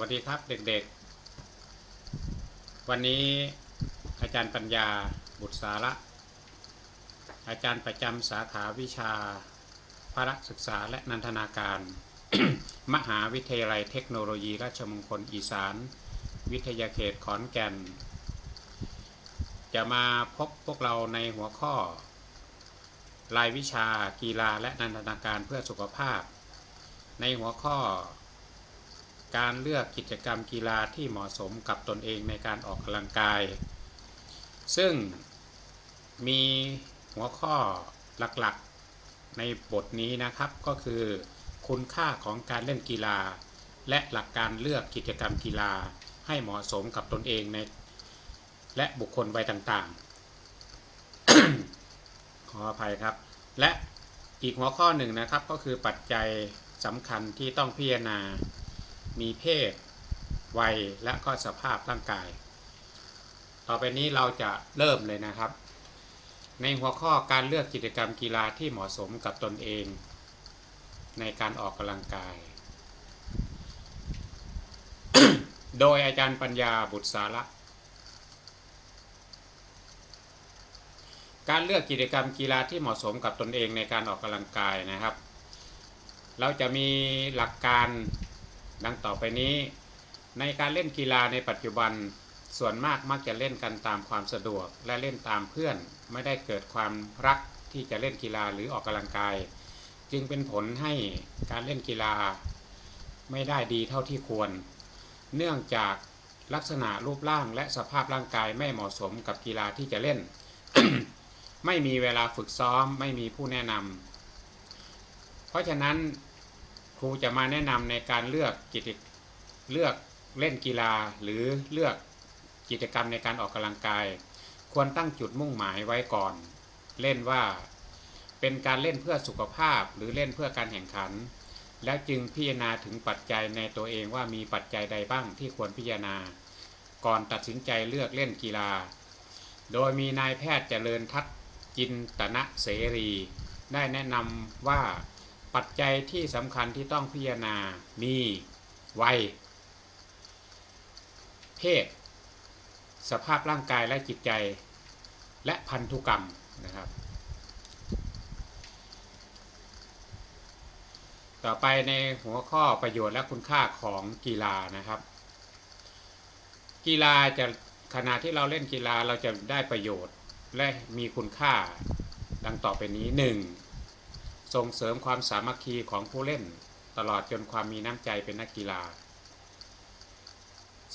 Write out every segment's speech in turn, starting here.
วัสดีครับเด็กๆ วันนี้อาจารย์ปัญญาบุตรสาระ อาจารย์ประจำสาขาวิชาพระศึกษาและนันทนาการ มหาวิทยาลัยเทคโนโลยีราชมงคลอีสาน วิทยาเขตขอนแก่น จะมาพบพวกเราในหัวข้อ รายวิชากีฬาและนันทนาการเพื่อสุขภาพ ในหัวข้อ การเลือกกิจกรรมกีฬาที่เหมาะสมกับตนเองในการออกกำลังกาย ซึ่งมีหัวข้อหลักๆในบทนี้นะครับก็คือ คุณค่าของการเล่นกีฬา และหลักการเลือกกิจกรรมกีฬาให้เหมาะสมกับตนเองในและบุคคลวัยต่างๆ ขออภัยครับ และอีกหัวข้อหนึ่งนะครับก็คือปัจจัยสำคัญที่ต้องพิจารณา มีเพศ วัย และก็สภาพร่างกาย ต่อไปนี้เราจะเริ่มเลยนะครับ ในหัวข้อการเลือกกิจกรรมกีฬาที่เหมาะสมกับตนเอง ในการออกกำลังกาย โดยอาจารย์ปัญญาบุตรสาระการเลือกกิจกรรมกีฬาที่เหมาะสมกับตนเองในการออกกำลังกายนะครับ เราจะมีหลักการ ดังต่อไปนี้ในการเล่นกีฬาในปัจจุบันส่วนมากมักจะเล่นกันตามความสะดวกและเล่นตามเพื่อน ไม่ได้เกิดความรักที่จะเล่นกีฬาหรือออกกำลังกาย จึงเป็นผลให้การเล่นกีฬาไม่ได้ดีเท่าที่ควร เนื่องจากลักษณะรูปร่างและสภาพร่างกายไม่เหมาะสมกับกีฬาที่จะเล่น ไม่มีเวลาฝึกซ้อม ไม่มีผู้แนะนำเพราะฉะนั้น ครูจะมาแนะนำในการเลือกกิจเลือกเล่นกีฬาหรือเลือกกิจกรรมในการออกกำลังกาย ควรตั้งจุดมุ่งหมายไว้ก่อน เล่นว่าเป็นการเล่นเพื่อสุขภาพหรือเล่นเพื่อการแข่งขัน แล้วจึงพิจารณาถึงปัจจัยในตัวเองว่ามีปัจจัยใดบ้างที่ควรพิจารณา ก่อนตัดสินใจเลือกเล่นกีฬา โดยมีนายแพทย์เจริญทัศจินตนะเสรี ได้แนะนำว่า ปัจจัยที่สำคัญที่ต้องพิจารณา มีวัย เพศ สภาพร่างกายและจิตใจ และพันธุกรรมนะครับ ต่อไปในหัวข้อประโยชน์และคุณค่าของกีฬานะครับ กีฬาจะขณะที่เราเล่นกีฬาเราจะได้ประโยชน์และมีคุณค่าดังต่อไปนี้ 1. ส่งเสริมความสามัคคีของผู้เล่น ตลอดจนความมีน้ำใจเป็นนักกีฬา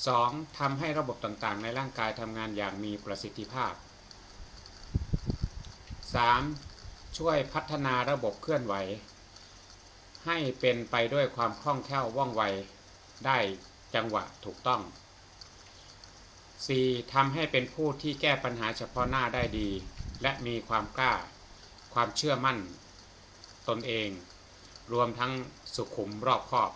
2. ทำให้ระบบต่างๆ ในร่างกายทำงานอย่างมีประสิทธิภาพ 3. ช่วยพัฒนาระบบเคลื่อนไหว ให้เป็นไปด้วยความคล่องแคล่วว่องไว ได้จังหวะถูกต้อง 4. ทำให้เป็นผู้ที่แก้ปัญหาเฉพาะหน้าได้ดี และมีความกล้า ความเชื่อมั่น ตนเอง รวมทั้งสุขุมรอบคอบ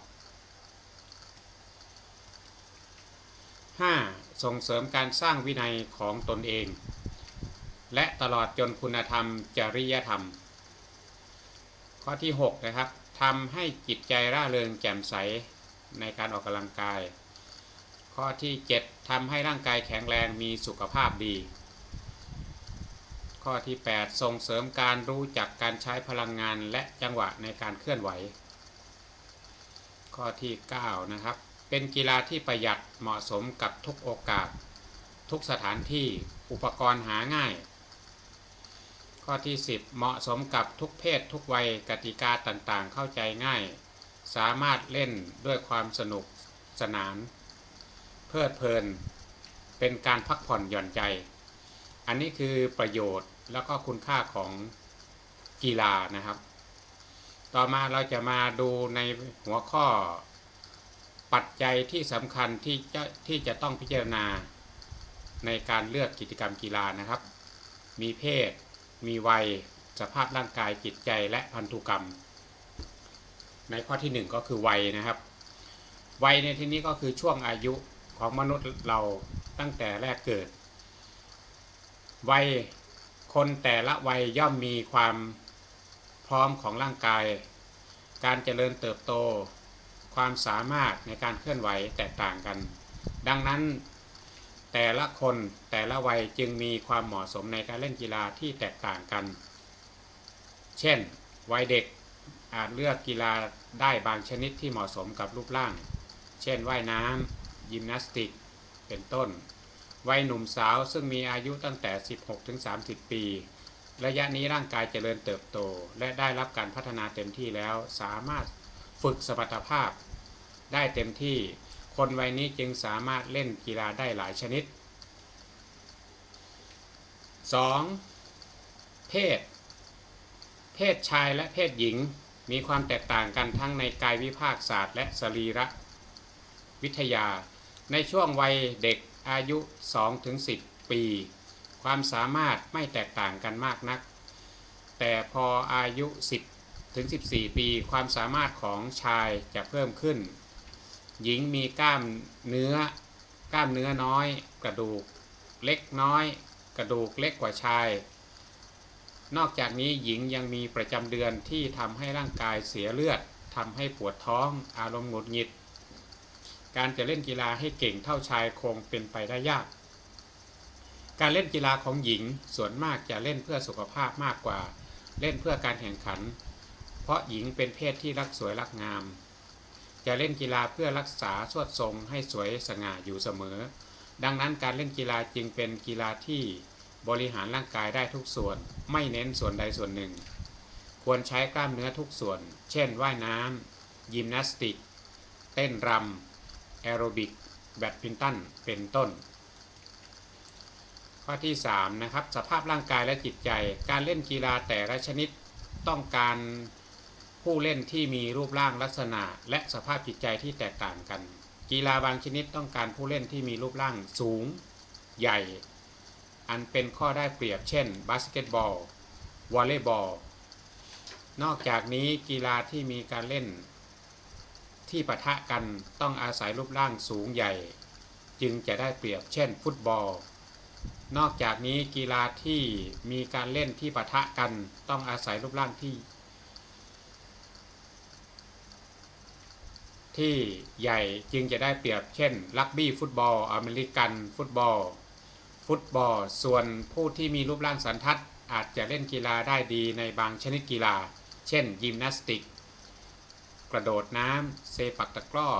5. ส่งเสริมการสร้างวินัยของตนเอง และตลอดจนคุณธรรมจริยธรรม ข้อที่ 6 นะครับทำให้จิตใจร่าเริงแจ่มใสในการออกกำลังกาย ข้อที่ 7ทำให้ร่างกายแข็งแรงมีสุขภาพดี ข้อที่ 8 ส่งเสริมการรู้จักการใช้พลังงานและจังหวะในการเคลื่อนไหว ข้อที่ 9 นะครับ เป็นกีฬาที่ประหยัดเหมาะสมกับทุกโอกาส ทุกสถานที่อุปกรณ์หาง่าย ข้อที่ 10 เหมาะสมกับทุกเพศทุกวัยกติกาต่างๆ เข้าใจง่าย สามารถเล่นด้วยความสนุกสนาน เพลิดเพลิน เป็นการพักผ่อนหย่อนใจ อันนี้คือประโยชน์ แล้วก็คุณค่าของกีฬานะครับ ต่อมาเราจะมาดูในหัวข้อปัจจัยที่สำคัญที่จะที่จะต้องพิจารณาในการเลือกกิจกรรมกีฬานะครับ มีเพศ มีวัย สภาพร่างกายจิตใจและพันธุกรรม ในข้อที่ 1 ก็คือวัยนะครับ วัยในที่นี้ก็คือช่วงอายุของมนุษย์เราตั้งแต่แรกเกิด วัย คนแต่ละวัยย่อมมีความพร้อมของร่างกาย การเจริญเติบโต ความสามารถในการเคลื่อนไหวแตกต่างกัน ดังนั้นแต่ละคนแต่ละวัยจึงมีความเหมาะสมในการเล่นกีฬาที่แตกต่างกัน เช่น วัยเด็กอาจเลือกกีฬาได้บางชนิดที่เหมาะสมกับรูปร่าง เช่นว่ายน้ำยิมนาสติก เป็นต้น วัยหนุ่มสาวซึ่งมีอายุตั้งแต่ 16-30 ปี ระยะนี้ร่างกายเจริญเติบโต และได้รับการพัฒนาเต็มที่แล้ว สามารถฝึกสมรรถภาพ ได้เต็มที่ คนวัยนี้จึงสามารถเล่นกีฬาได้หลายชนิด 2. เพศ เพศชายและเพศหญิงมีความแตกต่างกันทั้งในกายวิภาคศาสตร์ และสรีระวิทยา ในช่วงวัยเด็ก อายุ 2-10 ปี ความสามารถไม่แตกต่างกันมากนัก แต่พออายุ 10 ถึง 14 ปี ความสามารถของชายจะเพิ่มขึ้น หญิงมีกล้ามเนื้อกล้ามเนื้อน้อย กระดูกเล็กน้อย กระดูกเล็กกว่าชาย นอกจากนี้หญิงยังมีประจำเดือนที่ทำให้ร่างกายเสียเลือดทำให้ปวดท้อง อารมณ์หงุดหงิด การจะเล่นกีฬาให้เก่งเท่าชายคงเป็นไปได้ยาก การเล่นกีฬาของหญิงส่วนมากจะเล่นเพื่อสุขภาพมากกว่า เล่นเพื่อการแข่งขัน เพราะหญิงเป็นเพศที่รักสวยรักงาม จะเล่นกีฬาเพื่อรักษาสวดทรงให้สวยสง่าอยู่เสมอ ดังนั้นการเล่นกีฬาจึงเป็นกีฬาที่บริหารร่างกายได้ทุกส่วน ไม่เน้นส่วนใดส่วนหนึ่ง ควรใช้กล้ามเนื้อทุกส่วน เช่น ว่ายน้ำยิมนาสติก เต้นรำ แอโรบิกแบดมินตันเป็นต้น ข้อที่ 3 นะครับ สภาพร่างกายและจิตใจ การเล่นกีฬาแต่ละชนิดต้องการผู้เล่นที่มีรูปร่างลักษณะ และสภาพจิตใจที่แตกต่างกัน กีฬาบางชนิดต้องการผู้เล่นที่มีรูปร่างสูง ใหญ่ อันเป็นข้อได้เปรียบเช่นบาสเกตบอลวอลเลย์บอลนอกจากนี้กีฬาที่มีการเล่น ที่ปะทะกันต้องอาศัยรูปร่างสูงใหญ่ จึงจะได้เปรียบเช่นฟุตบอล นอกจากนี้กีฬาที่มีการเล่นที่ปะทะกันต้องอาศัยรูปร่างที่ ที่ใหญ่จึงจะได้เปรียบเช่นลักบี้ฟุตบอล อเมริกันฟุตบอล ฟุตบอล ส่วนผู้ที่มีรูปร่างสันทัดอาจจะเล่นกีฬาได้ดีในบางชนิดกีฬา เช่นยิมนาสติก กระโดดน้ำเซปักตะกร้อ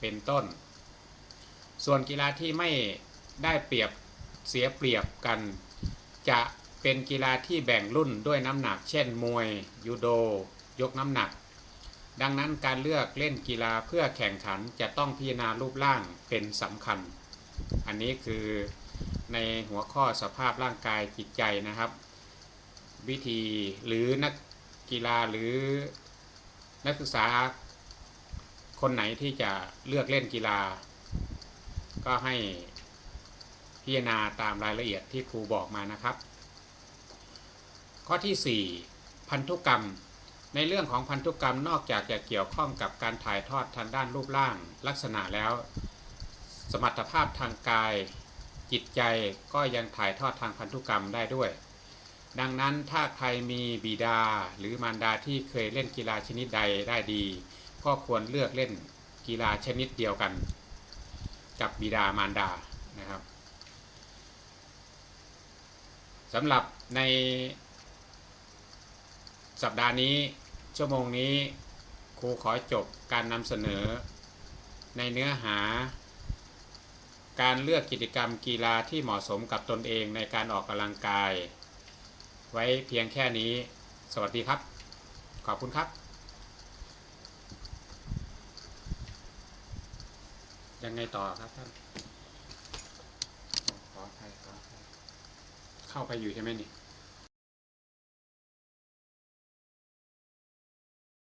เป็นต้น ส่วนกีฬาที่ไม่ได้เปรียบเสียเปรียบกัน จะเป็นกีฬาที่แบ่งรุ่นด้วยน้ำหนัก เช่น มวยยูโด ยกน้ำหนัก ดังนั้นการเลือกเล่นกีฬาเพื่อแข่งขันจะต้องพิจารณารูปร่างเป็นสำคัญ อันนี้คือในหัวข้อสภาพร่างกายจิตใจนะครับ วิธีหรือนักกีฬาหรือ นักศึกษาคนไหนที่จะเลือกเล่นกีฬา ก็ให้พิจารณาตามรายละเอียดที่ครูบอกมานะครับ ข้อที่ 4 พันธุกรรม ในเรื่องของพันธุกรรมนอกจากจะเกี่ยวข้องกับการถ่ายทอดทางด้านรูปร่างลักษณะแล้ว สมรรถภาพทางกาย จิตใจก็ยังถ่ายทอดทางพันธุกรรมได้ด้วย ดังนั้นถ้าใครมีบิดาหรือมารดาที่เคยเล่นกีฬาชนิดใดได้ดี ก็ควรเลือกเล่นกีฬาชนิดเดียวกัน กับบิดามารดานะครับสำหรับในสัปดาห์นี้ชั่วโมงนี้ครูขอจบการนำเสนอ ในเนื้อหา การเลือกกิจกรรมกีฬาที่เหมาะสมกับตนเองในการออกกำลังกาย ไว้เพียงแค่นี้ สวัสดีครับ ขอบคุณครับ ยังไงต่อครับท่าน ขออภัยขออภัยเข้าไปอยู่ใช่ไหมนี่